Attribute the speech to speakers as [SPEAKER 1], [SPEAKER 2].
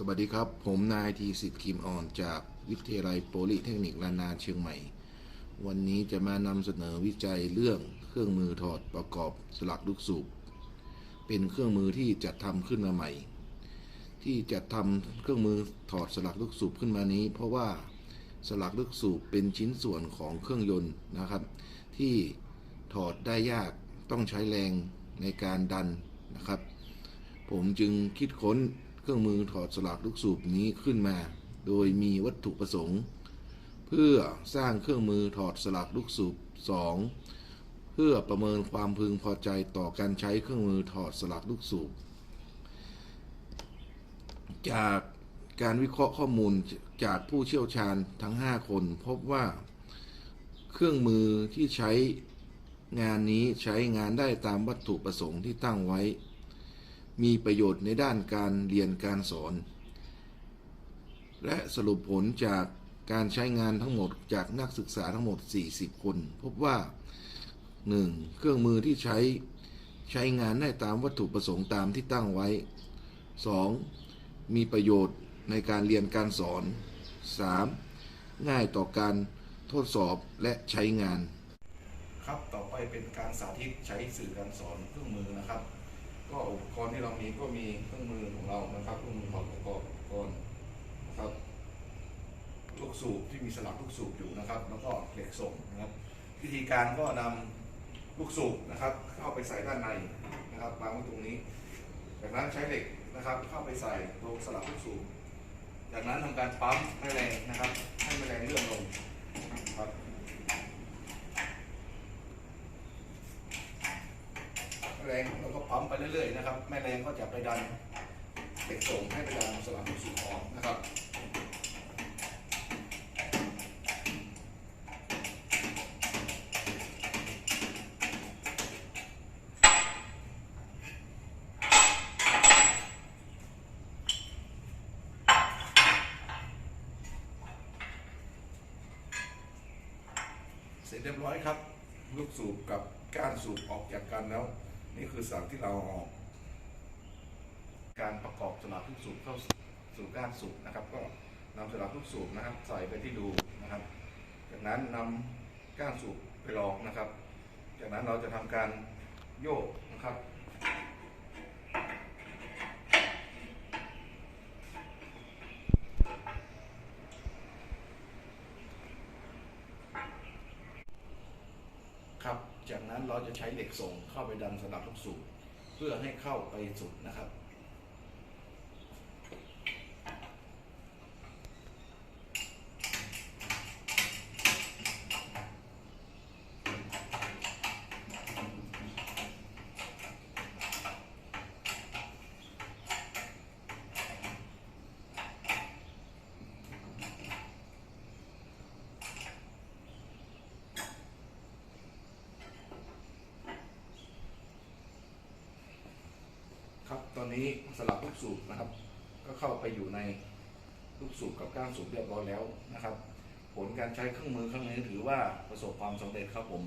[SPEAKER 1] สวัสดีครับ ผมนายทีสิทธิ์คิมอ่อนจากวิทยาลัยโพลิเทคนิคลานนาเชียงใหม่ วันนี้จะมานำเสนอวิจัยเรื่องเครื่องมือถอดประกอบสลักลูกสูบ เป็นเครื่องมือที่จัดทำขึ้นมาใหม่ ที่จัดทำเครื่องมือถอดสลักลูกสูบขึ้นมานี้ เพราะว่าสลักลูกสูบเป็นชิ้นส่วนของเครื่องยนต์นะครับ ที่ถอดได้ยากต้องใช้แรงในการดันนะครับ ผมจึงคิดค้น เครื่องมือถอดสลักลูกสูบนี้ขึ้นมา โดยมีวัตถุประสงค์ เพื่อสร้างเครื่องมือถอดสลักลูกสูบ 2 เพื่อประเมินความพึงพอใจต่อการใช้เครื่องมือถอดสลักลูกสูบ จากการวิเคราะห์ข้อมูลจากผู้เชี่ยวชาญทั้ง 5 คนพบว่า เครื่องมือที่ใช้งานนี้ใช้งานได้ตามวัตถุประสงค์ที่ตั้งไว้ มีประโยชน์ในด้านการเรียนการสอน และสรุปผลจากการใช้งานทั้งหมดจากนักศึกษาทั้งหมด 40 คน พบว่า 1. เครื่องมือที่ใช้ใช้งานได้ตามวัตถุประสงค์ตามที่ตั้งไว้ 2. มีประโยชน์ในการเรียนการสอน 3. ง่ายต่อการทดสอบและใช้งาน ครับ ต่อไปเป็นการสาธิตใช้สื่อการสอนเครื่องมือนะครับ ก็อุปกรณ์ที่เรามีก็มีเครื่องมือของเรานะครับเครื่องมือถอดประกอบอุปกรณ์นะครับลูกสูบที่มีสลักลูกสูบอยู่นะครับ แล้วก็เหล็กส่งนะครับ วิธีการก็นำลูกสูบนะครับ เข้าไปใส่ด้านในนะครับวางไว้ตรงนี้ จากนั้นใช้เหล็กนะครับ เข้าไปใส่ตรงสลักลูกสูบจากนั้นทำการปั๊มแม่แรงนะครับ ให้แม่แรงเลื่อนลงครับ แม่แรงเราก็ปั๊มไปเรื่อยๆนะครับ แม่แรงก็จะไปดันเหล็กส่งให้ไปดันสลักลูกสูบออกนะครับเสร็จเรียบร้อยครับ ลูกสูบกับก้านสูบออกจากกันแล้ว นี่คือสารที่เราออก การประกอบสลักทุกสูบเข้าสู่ก้านสูบนะครับ ก็นำสลักทุกสูบนะครับ ใส่ไปที่ดูนะครับ จากนั้นนำก้านสูบไปรองนะครับ จากนั้นเราจะทำการโยกนะครับ ครับ จากนั้นเราจะใช้เหล็กส่งเข้าไปดันสนับลูกสูบเพื่อให้เข้าไปสุดนะครับ ครับตอ นี้สลับลูกสูบนะครับ ก็เข้าไปอยู่ในลูกสูบกับก้านสูบเรียบร้อยแล้วนะครับ ผลการใช้เครื่องมือครั้งนี้ถือว่าประสบความสำเร็จครับผม